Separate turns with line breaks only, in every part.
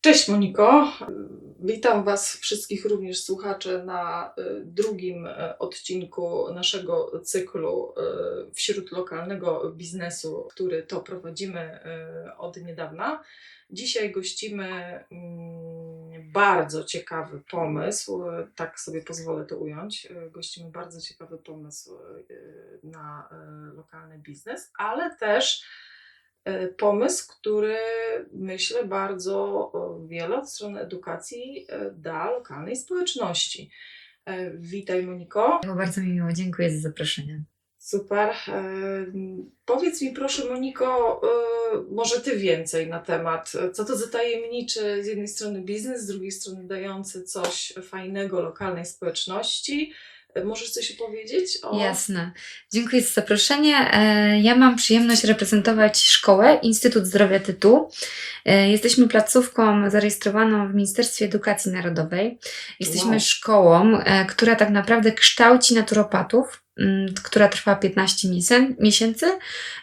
Cześć Moniko. Witam Was wszystkich również słuchaczy na y, drugim y, odcinku naszego cyklu y, wśród lokalnego biznesu, który to prowadzimy od niedawna. Dzisiaj gościmy mm, bardzo ciekawy pomysł, tak sobie pozwolę to ująć. Gościmy bardzo ciekawy pomysł na lokalny biznes, ale też pomysł, który myślę bardzo e, wiele od strony edukacji e, da lokalnej społeczności. E, Witaj Moniko.
Bardzo mi miło, dziękuję za zaproszenie.
Super. E, Powiedz mi proszę Moniko, e, może Ty więcej na temat, e, co to za tajemniczy z jednej strony biznes, z drugiej strony dający coś fajnego lokalnej społeczności. Możesz coś opowiedzieć o...
Jasne. Dziękuję za zaproszenie. E, Ja mam przyjemność reprezentować szkołę Instytut Zdrowia Tytu. E, Jesteśmy placówką zarejestrowaną w Ministerstwie Edukacji Narodowej. Jesteśmy
Wow.
szkołą, e, która tak naprawdę kształci naturopatów, która trwa 15 miesię- miesięcy.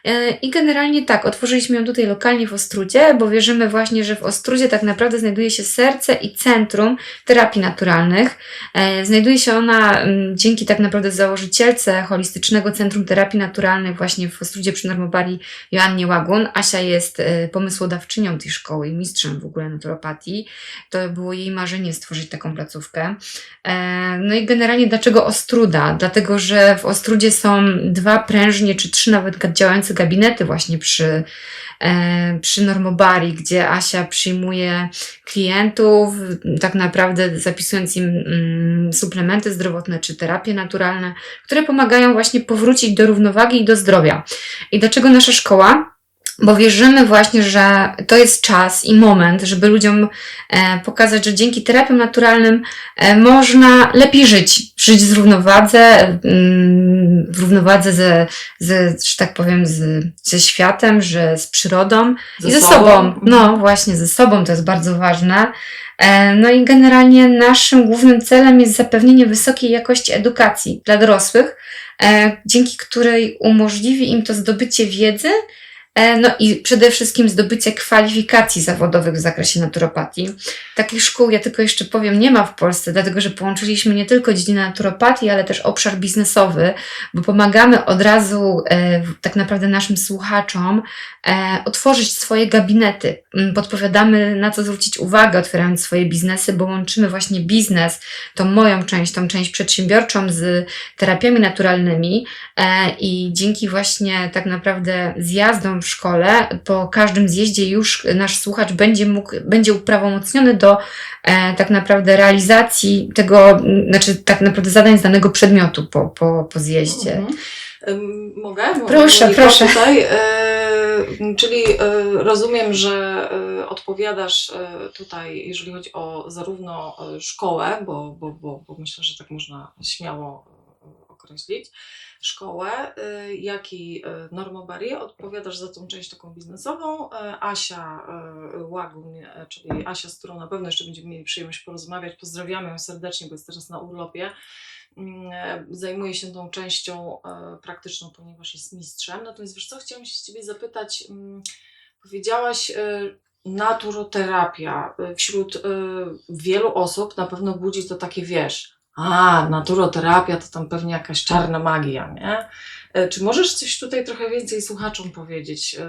E, I generalnie tak, otworzyliśmy ją tutaj lokalnie w Ostrudzie, bo wierzymy właśnie, że w Ostrudzie tak naprawdę znajduje się serce i centrum terapii naturalnych. E, Znajduje się ona mm, dzięki tak naprawdę założycielce Holistycznego Centrum Terapii Naturalnej właśnie w Ostrudzie przy Normobarii Joannie Łagun. Asia jest e, pomysłodawczynią tej szkoły i mistrzem w ogóle naturopatii. To było jej marzenie stworzyć taką placówkę. No i generalnie dlaczego Ostruda? Dlatego, że w Ostrudzie są dwa prężnie, czy trzy nawet działające gabinety właśnie przy, e, przy Normobarii, gdzie Asia przyjmuje klientów, tak naprawdę zapisując im mm, suplementy zdrowotne czy terapie naturalne, które pomagają właśnie powrócić do równowagi i do zdrowia. I dlaczego nasza szkoła? Bo wierzymy właśnie, że to jest czas i moment, żeby ludziom e, pokazać, że dzięki terapiom naturalnym e, można lepiej żyć. Żyć w równowadze, mm, w równowadze ze, ze że tak powiem, z, ze światem, że z przyrodą i ze sobą. No właśnie, ze sobą to jest bardzo ważne. E, No i generalnie naszym głównym celem jest zapewnienie wysokiej jakości edukacji dla dorosłych, dzięki której umożliwi im to zdobycie wiedzy, no i przede wszystkim zdobycie kwalifikacji zawodowych w zakresie naturopatii. Takich szkół, ja tylko jeszcze powiem, nie ma w Polsce, dlatego że połączyliśmy nie tylko dziedzinę naturopatii, ale też obszar biznesowy, bo pomagamy od razu e, tak naprawdę naszym słuchaczom e, otworzyć swoje gabinety. Mm, Podpowiadamy, na co zwrócić uwagę, otwierając swoje biznesy, bo łączymy właśnie biznes, tą moją część, tą część przedsiębiorczą z terapiami naturalnymi e, i dzięki właśnie tak naprawdę zjazdom w szkole, po każdym zjeździe już nasz słuchacz będzie mógł, będzie uprawomocniony do e, tak naprawdę realizacji tego, znaczy tak naprawdę zadań z danego przedmiotu po, po, po zjeździe.
Mhm. Mogę?
Proszę, proszę.
Tutaj, e, czyli e, rozumiem, że e, odpowiadasz e, tutaj, jeżeli chodzi o zarówno e, szkołę, bo, bo, bo, bo myślę, że tak można śmiało e, określić, szkołę, e, jak i e, normobarię. Odpowiadasz za tą część taką biznesową. E, Asia Łagun, czyli Asia, z którą na pewno jeszcze będziemy mieli przyjemność porozmawiać. Pozdrawiamy ją serdecznie, bo jest teraz na urlopie mm, zajmuje się tą częścią praktyczną, ponieważ jest mistrzem. Natomiast wiesz co, chciałam się Ciebie zapytać, mm, powiedziałaś naturoterapia. Wśród e, wielu osób na pewno budzi to takie, wiesz, a, naturoterapia to tam pewnie jakaś czarna magia, nie? E, Czy możesz coś tutaj trochę więcej słuchaczom powiedzieć? E,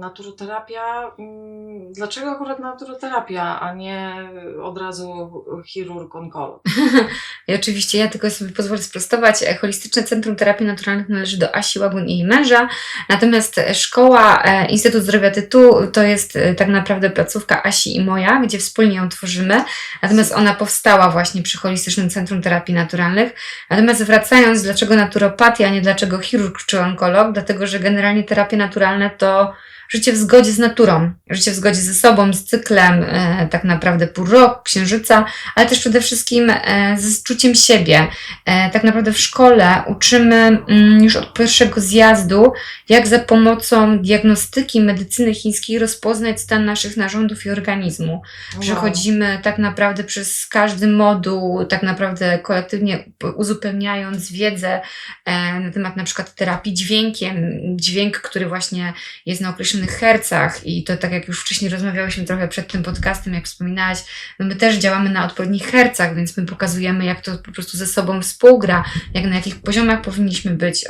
Naturoterapia, mm, dlaczego akurat naturoterapia, a nie od razu chirurg, onkolog?
I oczywiście ja tylko sobie pozwolę sprostować. E, Holistyczne Centrum Terapii Naturalnych należy do Asi Łagun i jej męża. Natomiast szkoła Instytut Zdrowia Tytu to jest tak naprawdę placówka Asi i moja, gdzie wspólnie ją tworzymy. Natomiast ona powstała właśnie przy Holistycznym Centrum Terapii Naturalnych. Natomiast wracając, dlaczego naturopatia, a nie dlaczego chirurg czy onkolog? Dlatego, że generalnie terapie naturalne to życie w zgodzie z naturą, życie w zgodzie ze sobą, z cyklem, e, tak naprawdę pół roku, księżyca, ale też przede wszystkim e, z czuciem siebie. E, tak naprawdę w szkole uczymy mm, już od pierwszego zjazdu, jak za pomocą diagnostyki medycyny chińskiej rozpoznać stan naszych narządów i organizmu. Przechodzimy tak naprawdę przez każdy moduł, tak naprawdę kolektywnie uzupełniając wiedzę e, na temat na przykład terapii dźwiękiem. Dźwięk, który właśnie jest na określonym hercach i to tak jak już wcześniej rozmawiałyśmy trochę przed tym podcastem, jak wspominałaś, no my też działamy na odpowiednich hercach, więc my pokazujemy, jak to po prostu ze sobą współgra, jak na jakich poziomach powinniśmy być.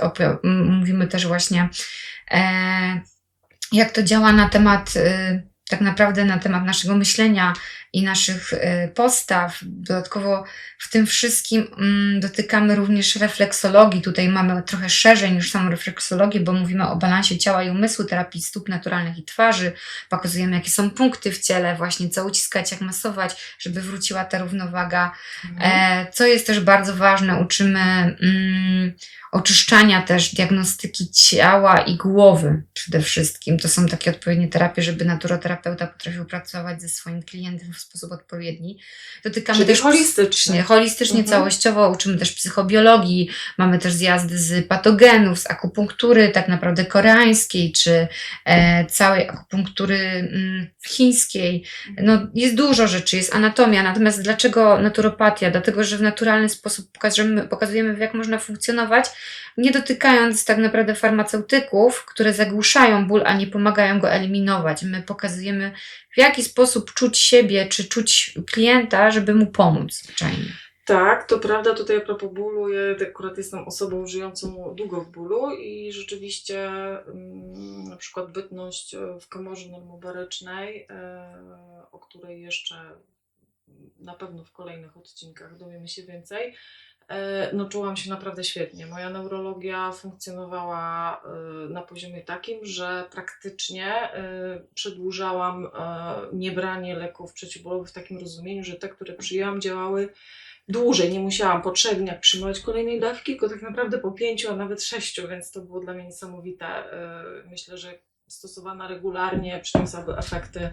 Mówimy też właśnie, e, jak to działa na temat, y, tak naprawdę na temat naszego myślenia i naszych y, postaw. Dodatkowo w tym wszystkim mm, dotykamy również refleksologii. Tutaj mamy trochę szerzej niż samą refleksologię, bo mówimy o balansie ciała i umysłu, terapii stóp naturalnych i twarzy. Pokazujemy, jakie są punkty w ciele, właśnie co uciskać, jak masować, żeby wróciła ta równowaga. E, co jest też bardzo ważne, uczymy mm, oczyszczania też, diagnostyki ciała i głowy przede wszystkim. To są takie odpowiednie terapie, żeby naturoterapeuta potrafił pracować ze swoim klientem w sposób odpowiedni. Dotykamy
Czyli
też
holistycznie.
holistycznie,
Mhm.
całościowo, uczymy też psychobiologii, mamy też zjazdy z patogenów, z akupunktury tak naprawdę koreańskiej, czy e, całej akupunktury mm, chińskiej. No, jest dużo rzeczy, jest anatomia, natomiast dlaczego naturopatia? Dlatego, że w naturalny sposób pokażemy, pokazujemy, jak można funkcjonować, nie dotykając tak naprawdę farmaceutyków, które zagłuszają ból, a nie pomagają go eliminować. My pokazujemy, w jaki sposób czuć siebie, czy czuć klienta, żeby mu pomóc zwyczajnie.
Tak, to prawda. Tutaj a propos bólu, ja akurat jestem osobą żyjącą długo w bólu i rzeczywiście mm, na przykład bytność e, w komorze normobarycznej, e, o której jeszcze na pewno w kolejnych odcinkach dowiemy się więcej, no czułam się naprawdę świetnie. Moja neurologia funkcjonowała e, na poziomie takim, że praktycznie e, przedłużałam e, niebranie leków przeciwbólowych w takim rozumieniu, że te, które przyjęłam, działały dłużej. Nie musiałam po trzech dniach przyjmować kolejnej dawki, tylko tak naprawdę po pięciu, a nawet sześciu, więc to było dla mnie niesamowite. E, Myślę, że stosowana regularnie przyniosłaby efekty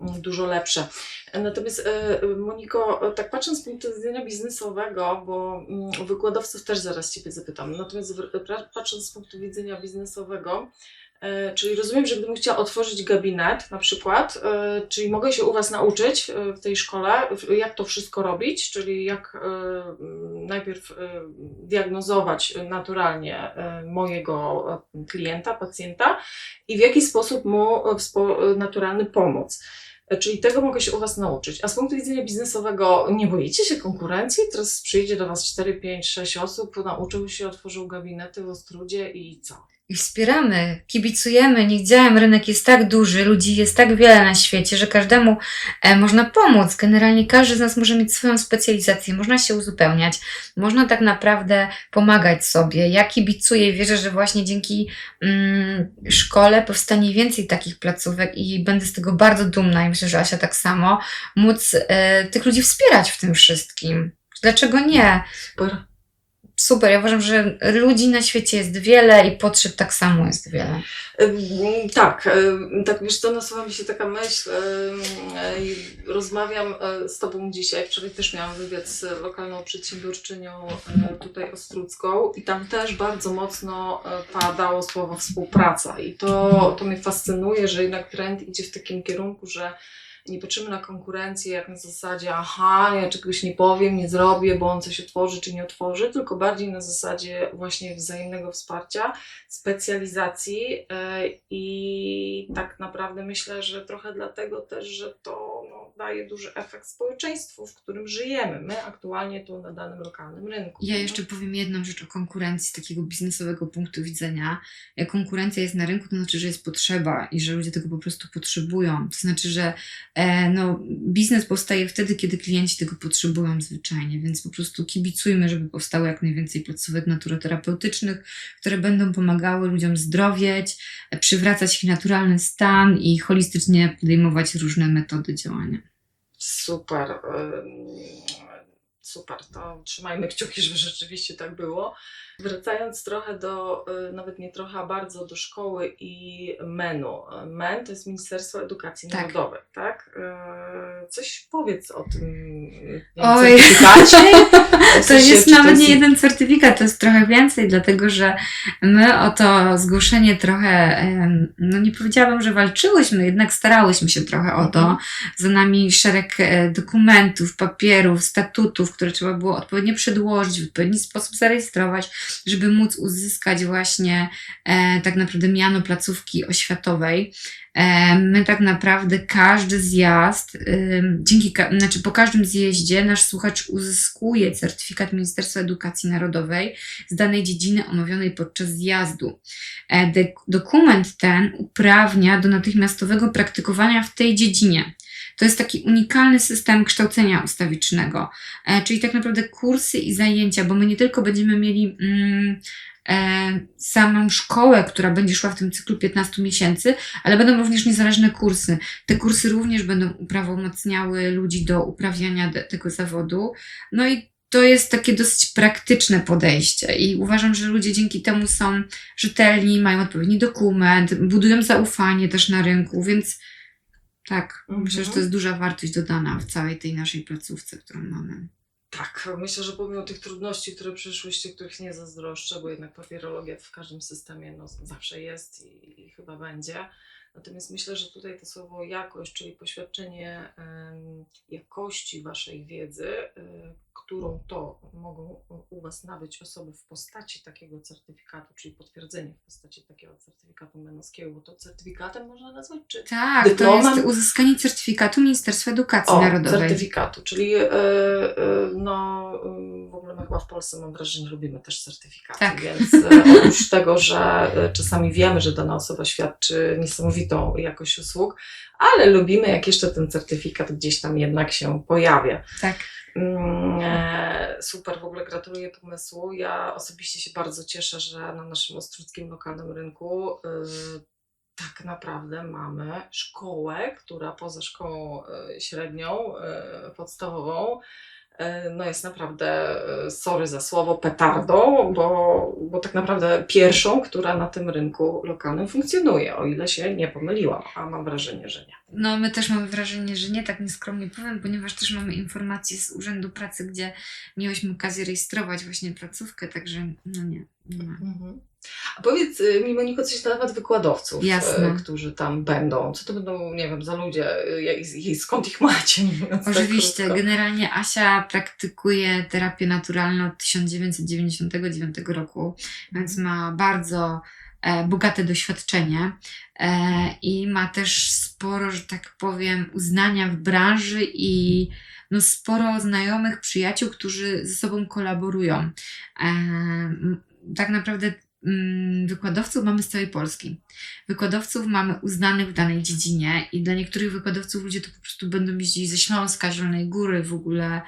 mm, dużo lepsze. Natomiast e, Moniko, tak patrząc z punktu widzenia biznesowego, bo mm, wykładowców też zaraz Ciebie zapytam, natomiast patrząc z punktu widzenia biznesowego, czyli rozumiem, że gdybym chciała otworzyć gabinet na przykład, e, czyli mogę się u Was nauczyć e, w tej szkole, jak to wszystko robić, czyli jak e, najpierw e, diagnozować naturalnie e, mojego e, klienta, pacjenta i w jaki sposób mu e, e, naturalny pomóc. E, Czyli tego mogę się u Was nauczyć. A z punktu widzenia biznesowego, nie boicie się konkurencji? Teraz przyjdzie do Was 4, 5, 6 osób, nauczyły się, otworzył gabinety w Ostrudzie i co?
I wspieramy, kibicujemy, niech działa. Rynek jest tak duży, ludzi jest tak wiele na świecie, że każdemu e, można pomóc. Generalnie każdy z nas może mieć swoją specjalizację, można się uzupełniać, można tak naprawdę pomagać sobie. Ja kibicuję i wierzę, że właśnie dzięki mm, szkole powstanie więcej takich placówek i będę z tego bardzo dumna i myślę, że Asia tak samo, móc e, tych ludzi wspierać w tym wszystkim. Dlaczego nie?
Super.
Super, ja uważam, że ludzi na świecie jest wiele i potrzeb tak samo jest wiele.
Tak, tak wiesz co, nasuwa mi się taka myśl, rozmawiam e, z Tobą dzisiaj, wczoraj też miałam wywiad z lokalną przedsiębiorczynią e, tutaj ostrudzką i tam też bardzo mocno e, padało słowo współpraca i to, to mnie fascynuje, że jednak trend idzie w takim kierunku, że nie patrzymy na konkurencję jak na zasadzie, aha, ja czegoś nie powiem, nie zrobię, bo on coś otworzy czy nie otworzy, tylko bardziej na zasadzie właśnie wzajemnego wsparcia, specjalizacji e, i tak naprawdę myślę, że trochę dlatego też, że to no, daje duży efekt społeczeństwu, w którym żyjemy. My aktualnie tu na danym lokalnym rynku.
Ja jeszcze powiem jedną rzecz o konkurencji z takiego biznesowego punktu widzenia. Jak konkurencja jest na rynku, to znaczy, że jest potrzeba i że ludzie tego po prostu potrzebują. To znaczy, że no, biznes powstaje wtedy, kiedy klienci tego potrzebują zwyczajnie, więc po prostu kibicujmy, żeby powstało jak najwięcej placówek naturoterapeutycznych, które będą pomagały ludziom zdrowieć, e, przywracać ich naturalny stan i holistycznie podejmować różne metody działania.
Super. Super, to trzymajmy kciuki, żeby rzeczywiście tak było. Wracając trochę do, y, nawet nie trochę, bardzo do szkoły i MEN-u. MEN to jest Ministerstwo Edukacji
Tak.
Narodowej, tak? Y, Coś powiedz o tym
Oj.
certyfikacie.
To jest nawet nie jeden certyfikat, to jest trochę więcej, dlatego że my o to zgłoszenie trochę, no nie powiedziałabym, że walczyłyśmy, jednak starałyśmy się trochę o to.
Mhm.
Za nami szereg e, dokumentów, papierów, statutów, które trzeba było odpowiednio przedłożyć, w odpowiedni sposób zarejestrować. Żeby móc uzyskać właśnie e, tak naprawdę miano placówki oświatowej. E, my tak naprawdę każdy zjazd, ym, dzięki, znaczy po każdym zjeździe nasz słuchacz uzyskuje certyfikat Ministerstwa Edukacji Narodowej z danej dziedziny omówionej podczas zjazdu. E, dokument ten uprawnia do natychmiastowego praktykowania w tej dziedzinie. To jest taki unikalny system kształcenia ustawicznego, e, czyli tak naprawdę kursy i zajęcia, bo my nie tylko będziemy mieli mm, e, samą szkołę, która będzie szła w tym cyklu 15 miesięcy, ale będą również niezależne kursy. Te kursy również będą uprawomocniały ludzi do uprawiania de- tego zawodu. No i to jest takie dosyć praktyczne podejście i uważam, że ludzie dzięki temu są rzetelni, mają odpowiedni dokument, budują zaufanie też na rynku, więc tak,
Mhm.
że to jest duża wartość dodana w całej tej naszej placówce, którą mamy.
Tak, myślę, że pomimo tych trudności, które przyszłyście, których nie zazdroszczę, bo jednak papierologia w każdym systemie no, zawsze jest i, i chyba będzie. Natomiast myślę, że tutaj to słowo jakość, czyli poświadczenie jakości Waszej wiedzy, y, którą to mogą u Was nabyć osoby w postaci takiego certyfikatu, czyli potwierdzenie w postaci takiego certyfikatu menowskiego, bo to certyfikatem można nazwać, czy
Tak, to
Dyplomem?
jest uzyskanie certyfikatu Ministerstwa Edukacji
o,
Narodowej.
certyfikatu, czyli e, e, no e, w ogóle my chyba w Polsce mam wrażenie, lubimy też certyfikaty,
Tak.
więc e, oprócz tego, że czasami wiemy, że dana osoba świadczy niesamowitą jakość usług, ale lubimy jak jeszcze ten certyfikat gdzieś tam jednak się pojawia.
Tak.
Mm, e, Super, w ogóle gratuluję pomysłu. Ja osobiście się bardzo cieszę, że na naszym ostruckim lokalnym rynku y, tak naprawdę mamy szkołę, która poza szkołą y, średnią, y, podstawową, no jest naprawdę, y, sorry za słowo, petardą, bo, bo tak naprawdę pierwszą, która na tym rynku lokalnym funkcjonuje, o ile się nie pomyliłam, a mam wrażenie, że nie.
No, my też mamy wrażenie, że nie tak nieskromnie powiem, ponieważ też mamy informacje z Urzędu Pracy, gdzie miałyśmy okazję rejestrować właśnie placówkę, także no nie.
Mhm. A powiedz y, mi Moniko coś na temat wykładowców,
Jasne.
y, którzy tam będą. Co to będą, nie wiem, za ludzie y, skąd ich macie? tak
Oczywiście,
krótko?
generalnie Asia praktykuje terapię naturalną od 1999 roku, więc ma bardzo e, bogate doświadczenie e, i ma też sporo, że tak powiem, uznania w branży i no, sporo znajomych, przyjaciół, którzy ze sobą kolaborują. Tak naprawdę mm, wykładowców mamy z całej Polski. Wykładowców mamy uznanych w danej dziedzinie i dla niektórych wykładowców ludzie to po prostu będą jeździć ze Śląska, Zielonej Góry, w ogóle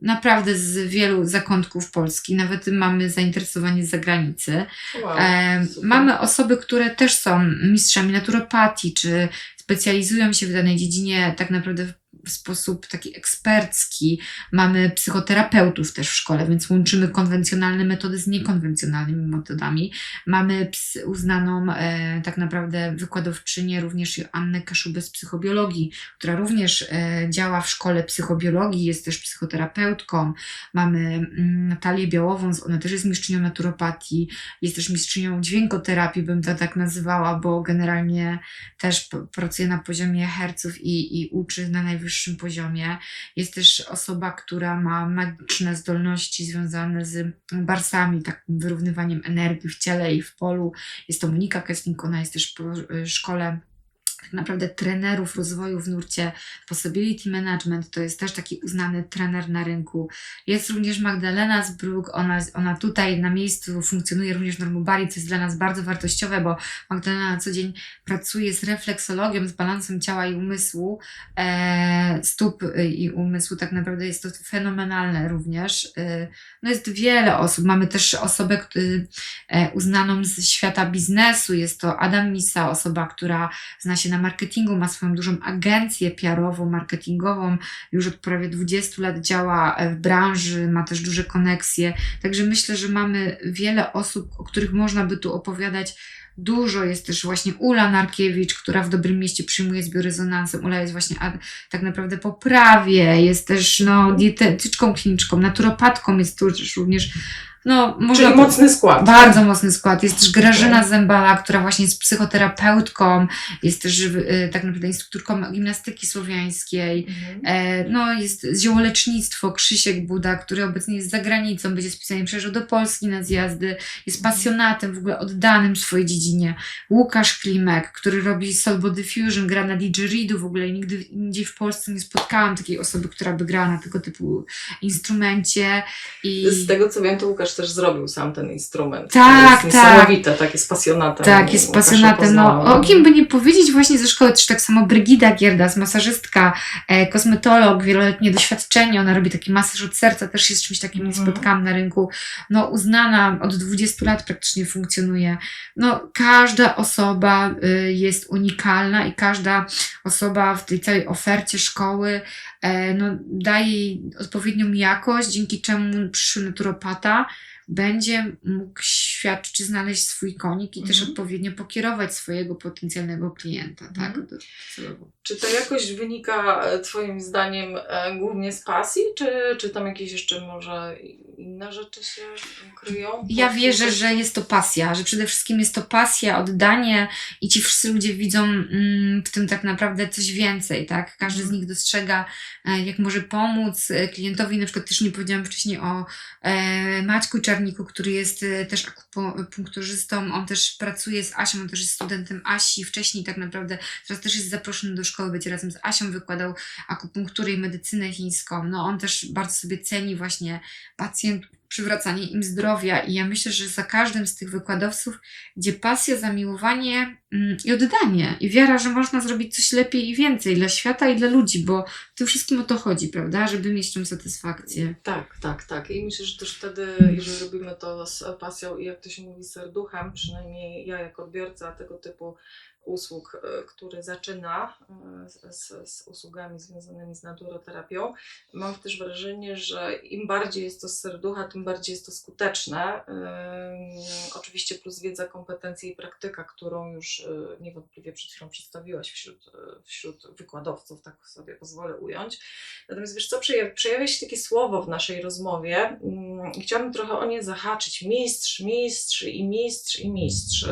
naprawdę z wielu zakątków Polski. Nawet mamy zainteresowanie z zagranicy.
Wow,
E, mamy osoby, które też są mistrzami naturopatii, czy specjalizują się w danej dziedzinie tak naprawdę w sposób taki ekspercki. Mamy psychoterapeutów też w szkole, więc łączymy konwencjonalne metody z niekonwencjonalnymi metodami. Mamy uznaną e, tak naprawdę wykładowczynię również Annę Kaszubę z psychobiologii, która również e, działa w szkole psychobiologii, jest też psychoterapeutką. Mamy mm, Natalię Białową, ona też jest mistrzynią naturopatii, jest też mistrzynią dźwiękoterapii, bym to tak nazywała, bo generalnie też pracuje na poziomie herców i, i uczy na najwyższym poziomie. Jest też osoba, która ma magiczne zdolności związane z barsami, takim wyrównywaniem energii w ciele i w polu. Jest to Monika Kessling, ona jest też po szkole tak naprawdę trenerów rozwoju w nurcie Possibility Management, to jest też taki uznany trener na rynku. Jest również Magdalena Zbruk, ona, ona tutaj na miejscu funkcjonuje również w Normubari, co jest dla nas bardzo wartościowe, bo Magdalena na co dzień pracuje z refleksologią, z balansem ciała i umysłu, e, stóp y, i umysłu, tak naprawdę jest to fenomenalne również. Y, no jest wiele osób, mamy też osobę kt- e, uznaną z świata biznesu, jest to Adam Misa, osoba, która zna się na marketingu, ma swoją dużą agencję PR-ową, marketingową, już od prawie 20 lat działa w branży, ma też duże koneksje, także myślę, że mamy wiele osób, o których można by tu opowiadać. Dużo jest też właśnie Ula Narkiewicz, która w Dobrym Mieście przyjmuje z biorezonansem. Ula jest właśnie a, tak naprawdę po prawie, jest też no, dietetyczką kliniczką, naturopatką, jest tu również no można
Czyli mocny skład.
Bardzo mocny skład. Jest też Grażyna
Okej.
Zembala, która właśnie jest psychoterapeutką, jest też y, tak naprawdę instruktorką gimnastyki słowiańskiej.
Mhm.
E, no, jest ziołolecznictwo, Krzysiek Buda, który obecnie jest za granicą, będzie spisany, przyjeżdżał do Polski na zjazdy, jest pasjonatem, w ogóle oddanym swojej dziedzinie. Łukasz Klimek, który robi Soul Body Fusion, gra na didgeridoo, w ogóle nigdy indziej w Polsce nie spotkałam takiej osoby, która by grała na tego typu instrumencie. I...
Z tego co wiem, to Łukasz też zrobił sam ten instrument.
Tak,
to jest
tak.
Niesamowite, tak, jest pasjonatem.
Tak, jest pasjonatem. No, o kim by nie powiedzieć właśnie ze szkoły, też tak samo Brygida Gierdas, masażystka, e, kosmetolog, wieloletnie doświadczenie, ona robi taki masaż od serca, też z czymś takim nie
Mhm.
spotkałam na rynku. No, uznana, od 20 lat praktycznie funkcjonuje. No, każda osoba y, jest unikalna i każda osoba w tej całej ofercie szkoły no, daje jej odpowiednią jakość, dzięki czemu przyszły naturopata będzie mógł świadczyć, znaleźć swój konik i też
Mhm.
odpowiednio pokierować swojego potencjalnego klienta, tak?
Mhm. Czy ta jakość wynika e, Twoim zdaniem e, głównie z pasji, czy, czy tam jakieś jeszcze może inne rzeczy się kryją?
Ja wierzę, że jest to pasja, że przede wszystkim jest to pasja, oddanie i ci wszyscy ludzie widzą mm, w tym tak naprawdę coś więcej, tak? Każdy z
Mhm.
nich dostrzega, e, jak może pomóc klientowi. Na przykład też nie powiedziałam wcześniej o Maćku Czarniku, który jest e, też akupunkturzystą. On też pracuje z Asią, on też jest studentem Asi. Wcześniej tak naprawdę, teraz też jest zaproszony do szkoły, będzie razem z Asią wykładał akupunkturę i medycynę chińską. No on też bardzo sobie ceni właśnie pacjentów, przywracanie im zdrowia i ja myślę, że za każdym z tych wykładowców gdzie pasja, zamiłowanie i oddanie i wiara, że można zrobić coś lepiej i więcej dla świata i dla ludzi, bo w tym wszystkim o to chodzi, prawda, żeby mieć tą satysfakcję.
Tak, tak, tak. I myślę, że też wtedy, jeżeli robimy to z pasją i jak to się mówi, serduchem, przynajmniej ja jako odbiorca tego typu usług, e, który zaczyna e, z, z, usługami związanymi z naturoterapią, mam też wrażenie, że im bardziej jest to z serducha, tym bardziej jest to skuteczne. Oczywiście plus wiedza, kompetencje i praktyka, którą już e, niewątpliwie przed chwilą przedstawiłaś wśród, e, wśród wykładowców, tak sobie pozwolę ująć. Natomiast wiesz co, przejawia, się takie słowo w naszej rozmowie mm, i chciałabym trochę o nie zahaczyć. Mistrz, mistrz i mistrz i mistrz.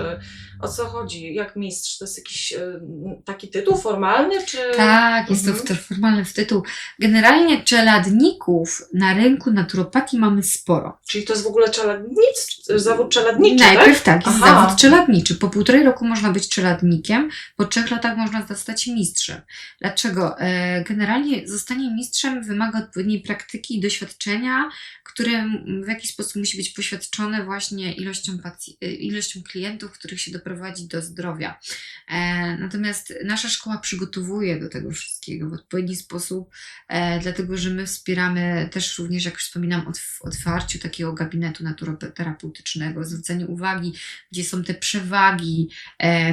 O co chodzi? Jak mistrz? To jest jakiś e, taki tytuł formalny, czy...
Tak, jest
Mhm.
to formalny w tytuł. Generalnie czeladników na rynku naturopatii mamy sporo.
Czyli to jest w ogóle czeladnic, zawód czeladniczy,
Najpierw tak, jest
Aha.
zawód czeladniczy. Po półtorej roku można być czeladnikiem, po trzech latach można zostać mistrzem. Dlaczego? E, Generalnie zostanie mistrzem wymaga odpowiedniej praktyki i doświadczenia, które w jakiś sposób musi być poświadczone właśnie ilością, e, ilością klientów, których się doprowadzi do zdrowia. E, Natomiast nasza szkoła przygotowuje do tego wszystkiego w odpowiedni sposób, dlatego że my wspieramy też również, jak wspominam, w otwarciu takiego gabinetu naturoterapeutycznego, zwrócenie uwagi, gdzie są te przewagi,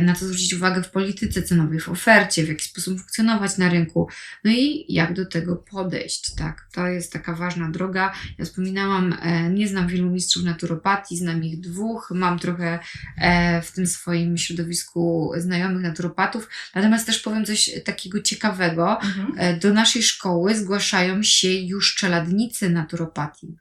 na co zwrócić uwagę w polityce cenowej, w ofercie, w jaki sposób funkcjonować na rynku, no i jak do tego podejść, tak. To jest taka ważna droga. Ja wspominałam, e, nie znam wielu mistrzów naturopatii, znam ich dwóch, mam trochę e, w tym swoim środowisku znajomych naturopatów, natomiast też powiem coś takiego ciekawego.
Mhm.
E, Do naszej szkoły zgłaszają się już czeladnicy naturopatii,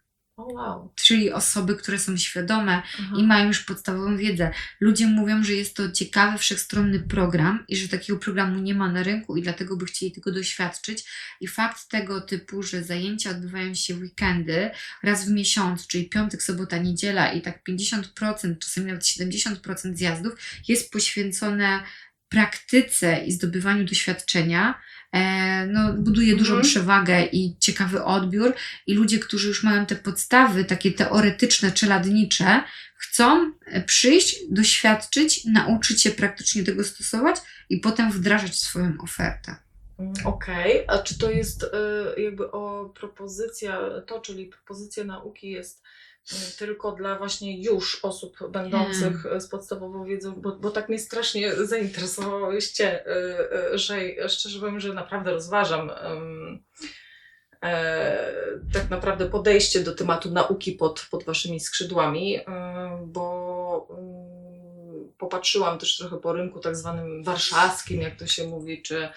wow.
czyli osoby, które są świadome
Aha.
i mają już podstawową wiedzę. Ludzie mówią, że jest to ciekawy, wszechstronny program i że takiego programu nie ma na rynku i dlatego by chcieli tego doświadczyć. I fakt tego typu, że zajęcia odbywają się w weekendy raz w miesiącu, czyli piątek, sobota, niedziela i tak 50%, czasami nawet 70% zjazdów jest poświęcone praktyce i zdobywaniu doświadczenia, no, buduje dużą
Mhm.
przewagę i ciekawy odbiór. I ludzie, którzy już mają te podstawy, takie teoretyczne, czeladnicze, chcą e, przyjść, doświadczyć, nauczyć się praktycznie tego stosować i potem wdrażać swoją ofertę.
Okej, a czy to jest y, jakby o propozycja, to czyli propozycja nauki jest y, tylko dla właśnie już osób będących y, z podstawową wiedzą, bo, bo tak mnie strasznie zainteresowałyście, y, że szczerze powiem, że naprawdę rozważam e, tak naprawdę podejście do tematu nauki pod, pod waszymi skrzydłami, bo popatrzyłam też trochę po rynku tak zwanym warszawskim, jak to się mówi, czy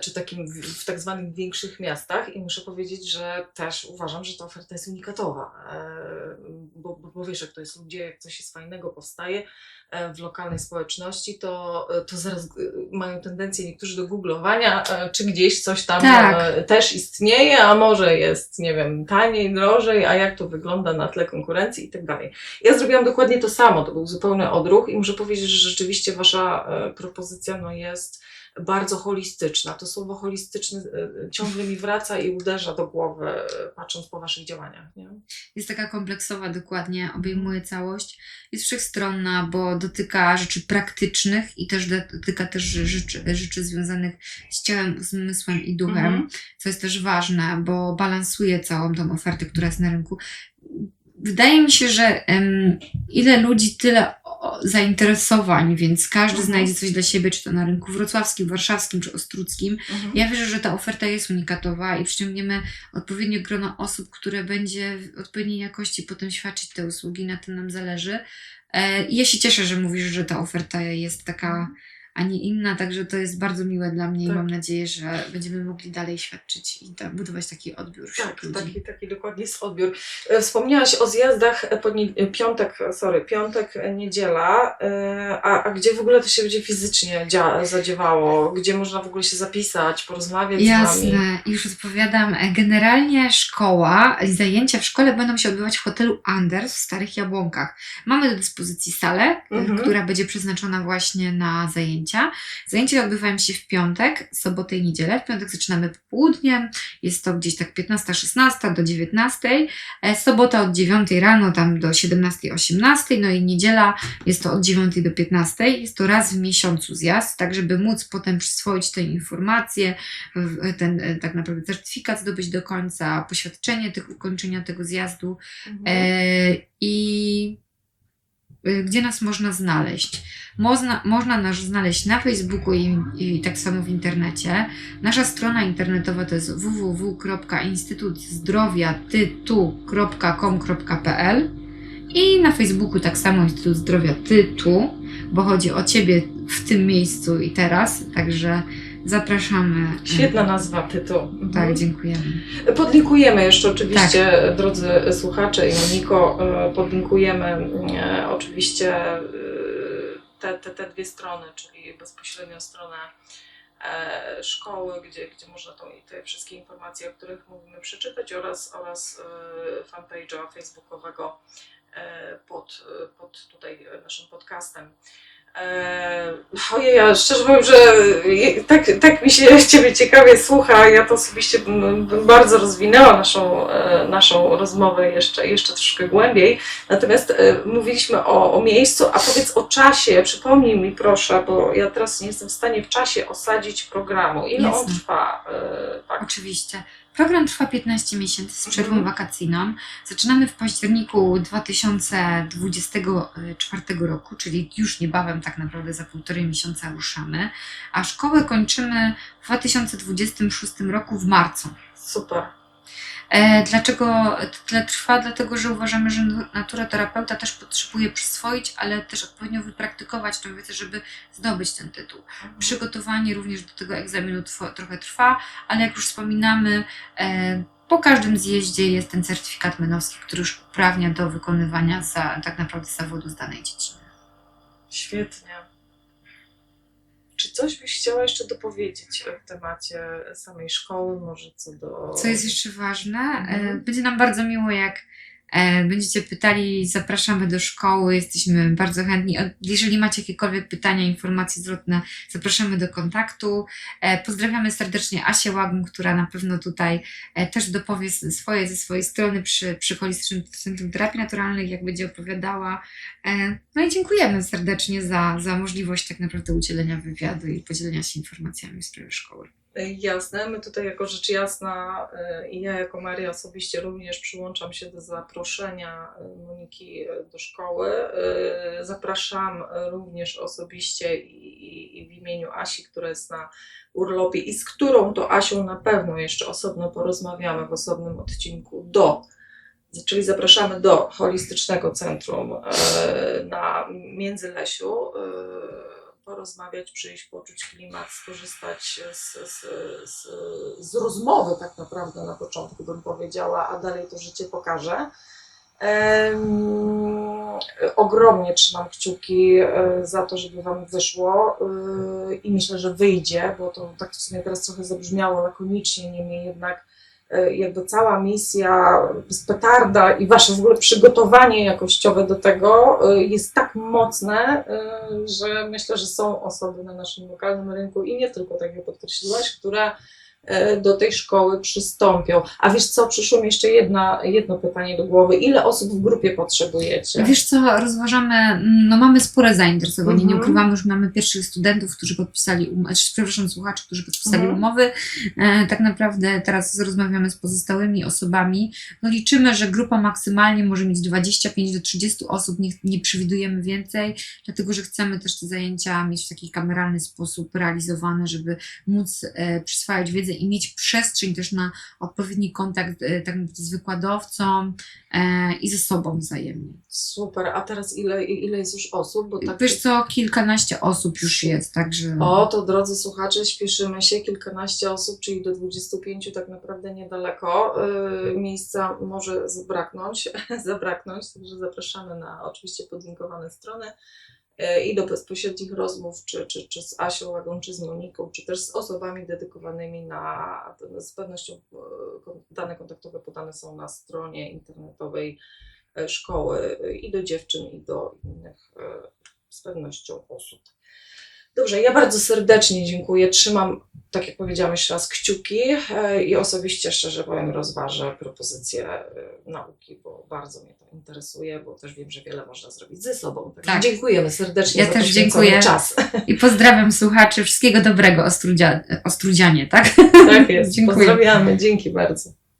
czy takim w, tak zwanych większych miastach i muszę powiedzieć, że też uważam, że ta oferta jest unikatowa, e, bo, bo, bo wiesz, jak to jest ludzie, jak coś jest fajnego powstaje e, w lokalnej społeczności, to, e, to zaraz e, mają tendencję niektórzy do googlowania, e, czy gdzieś coś tam
Tak.
e, też istnieje, a może jest, nie wiem, taniej, drożej, a jak to wygląda na tle konkurencji i tak dalej. Ja zrobiłam dokładnie to samo, to był zupełny odruch i muszę powiedzieć, że rzeczywiście Wasza e, propozycja no, jest bardzo holistyczna. To słowo holistyczny e, ciągle mi wraca i uderza do głowy, e, patrząc po Waszych działaniach. Nie?
Jest taka kompleksowa, dokładnie, obejmuje całość. Jest wszechstronna, bo dotyka rzeczy praktycznych i też dotyka też rzeczy, rzeczy związanych z ciałem, zmysłem i duchem,
Mhm.
co jest też ważne, bo balansuje całą tą ofertę, która jest na rynku. Wydaje mi się, że em, ile ludzi, tyle zainteresowań, więc każdy
Mhm.
znajdzie coś dla siebie, czy to na rynku wrocławskim, warszawskim, czy ostruckim.
Mhm.
Ja wierzę, że ta oferta jest unikatowa i przyciągniemy odpowiednie grono osób, które będzie w odpowiedniej jakości potem świadczyć te usługi, na tym nam zależy. E, ja się cieszę, że mówisz, że ta oferta jest taka, a nie inna, także to jest bardzo miłe dla mnie
Tak.
i mam nadzieję, że będziemy mogli dalej świadczyć i budować taki odbiór
Tak, taki, taki dokładnie jest odbiór. E, Wspomniałaś o zjazdach e, e, piątek, sorry, piątek, niedziela, a, a gdzie w ogóle to się będzie fizycznie dzia- zadziewało? Gdzie można w ogóle się zapisać, porozmawiać z Wami?
Jasne, już odpowiadam. Generalnie szkoła, i zajęcia w szkole będą się odbywać w hotelu Anders w Starych Jabłonkach. Mamy do dyspozycji salę,
Mhm.
która będzie przeznaczona właśnie na zajęcia. Zajęcia odbywają się w piątek, sobotę i niedzielę. W piątek zaczynamy popołudniem, jest to gdzieś tak 15-16 do 19. E, Sobota od 9 rano tam do 17-18, no i niedziela jest to od 9 do 15. Jest to raz w miesiącu zjazd, tak żeby móc potem przyswoić te informacje, ten e, tak naprawdę certyfikat zdobyć do końca, poświadczenie tych ukończenia tego zjazdu
Mhm.
e, i gdzie nas można znaleźć. Można, można nas znaleźć na Facebooku i, i tak samo w internecie. Nasza strona internetowa to jest www.instytutzdrowiatytu.com.pl i na Facebooku tak samo Instytut Zdrowia Tytu, bo chodzi o Ciebie w tym miejscu i teraz, także zapraszamy.
Świetna nazwa, tytuł. Mhm.
Tak, dziękujemy.
Podlinkujemy jeszcze oczywiście,
Tak.
drodzy słuchacze i Moniko, e, podlinkujemy e, oczywiście e, te, te, te dwie strony, czyli bezpośrednio stronę szkoły, gdzie, gdzie można tą, te wszystkie informacje, o których mówimy, przeczytać oraz, oraz fanpage'a facebookowego pod, pod tutaj naszym podcastem. Eee, ojej, ja szczerze powiem, że tak, tak mi się Ciebie ciekawie słucha. Ja to osobiście bym, bym bardzo rozwinęła naszą, e, naszą rozmowę jeszcze, jeszcze troszkę głębiej. Natomiast e, mówiliśmy o, o miejscu, a powiedz o czasie. Przypomnij mi proszę, bo ja teraz nie jestem w stanie w czasie osadzić programu. Ile on
Jasne.
trwa? E, tak.
Oczywiście. Program trwa 15 miesięcy z przerwą wakacyjną. Zaczynamy w październiku 2024 roku, czyli już niebawem tak naprawdę za półtorej miesiąca ruszamy, a szkołę kończymy w 2026 roku w marcu.
Super.
E, Dlaczego to tyle trwa? Dlatego, że uważamy, że naturoterapeuta też potrzebuje przyswoić, ale też odpowiednio wypraktykować tę wiedzę, żeby zdobyć ten tytuł. Przygotowanie również do tego egzaminu trochę trwa, ale jak już wspominamy, e, po każdym zjeździe jest ten certyfikat menowski, który już uprawnia do wykonywania za, tak naprawdę zawodu z danej dziedziny.
Świetnie. Czy coś byś chciała jeszcze dopowiedzieć w temacie samej szkoły, może co do...
Co jest jeszcze ważne, e,
Mhm.
będzie nam bardzo miło, jak będziecie pytali, zapraszamy do szkoły, jesteśmy bardzo chętni. Jeżeli macie jakiekolwiek pytania, informacje zwrotne, zapraszamy do kontaktu. E, Pozdrawiamy serdecznie Asię Łagun, która na pewno tutaj e, też dopowie swoje ze swojej strony przy, przy Holistycznym Centrum Terapii Naturalnej, jak będzie opowiadała. E, No i dziękujemy serdecznie za, za możliwość tak naprawdę udzielenia wywiadu i podzielenia się informacjami w sprawie szkoły.
Jasne, my tutaj jako rzecz jasna y, i ja jako Maria osobiście również przyłączam się do zaproszenia y, Moniki y, do szkoły. Zapraszam również osobiście i, w imieniu Asi, która jest na urlopie i z którą to Asią na pewno jeszcze osobno porozmawiamy w osobnym odcinku do Czyli zapraszamy do holistycznego centrum e, na Międzylesiu. Porozmawiać, przyjść, poczuć klimat, skorzystać z, z, z, z rozmowy tak naprawdę na początku bym powiedziała, a dalej to życie pokaże. Em, ogromnie trzymam kciuki e, za to, żeby Wam wyszło e, i myślę, że wyjdzie, bo to tak w sumie teraz trochę zabrzmiało lakonicznie, niemniej jednak jakby cała misja z petarda i Wasze w ogóle przygotowanie jakościowe do tego e, jest tak mocne, e, że myślę, że są osoby na naszym lokalnym rynku i nie tylko, tak jak podkreśliłaś, które e, do tej szkoły przystąpią. A wiesz co, przyszło mi jeszcze jedna, jedno pytanie do głowy. Ile osób w grupie potrzebujecie?
Wiesz co, rozważamy, mm, no mamy spore zainteresowanie, nie
Mhm.
ukrywamy, już mamy pierwszych studentów, którzy podpisali, um- znaczy, przepraszam, słuchaczy, którzy podpisali
Mhm.
umowy. E, tak naprawdę teraz rozmawiamy z pozostałymi osobami. No liczymy, że grupa maksymalnie może mieć 25 do 30 osób, nie, nie przewidujemy więcej, dlatego że chcemy też te zajęcia mieć w taki kameralny sposób realizowane, żeby móc e, przyswajać wiedzę i mieć przestrzeń też na odpowiedni kontakt e, tak z wykładowcą e, i ze sobą wzajemnie.
Super, a teraz ile, ile jest już osób? Bo tak
Wiesz co, kilkanaście osób już jest, także...
O, to drodzy słuchacze, śpieszymy się, kilkanaście osób, czyli do 25 tak naprawdę niedaleko. Yy, miejsca może zabraknąć, zabraknąć, także zapraszamy na oczywiście podlinkowane strony i do bezpośrednich rozmów, czy, czy, czy z Asią Łagą, czy z Moniką, czy też z osobami dedykowanymi na, z pewnością kon- dane kontaktowe podane są na stronie internetowej yy, szkoły i do dziewczyn, i do innych z pewnością osób. Dobrze, ja bardzo serdecznie dziękuję. Trzymam, tak jak powiedziałam jeszcze raz, kciuki e, i osobiście szczerze powiem, rozważę propozycję e, nauki, bo bardzo mnie to interesuje, bo też wiem, że wiele można zrobić ze sobą. Także
Tak.
dziękujemy serdecznie
Ja
za
też dziękuję.
czas.
I pozdrawiam słuchaczy, wszystkiego dobrego, Ostrudzia, Ostrudzianie, tak?
Tak jest. Pozdrawiamy. Dzięki bardzo.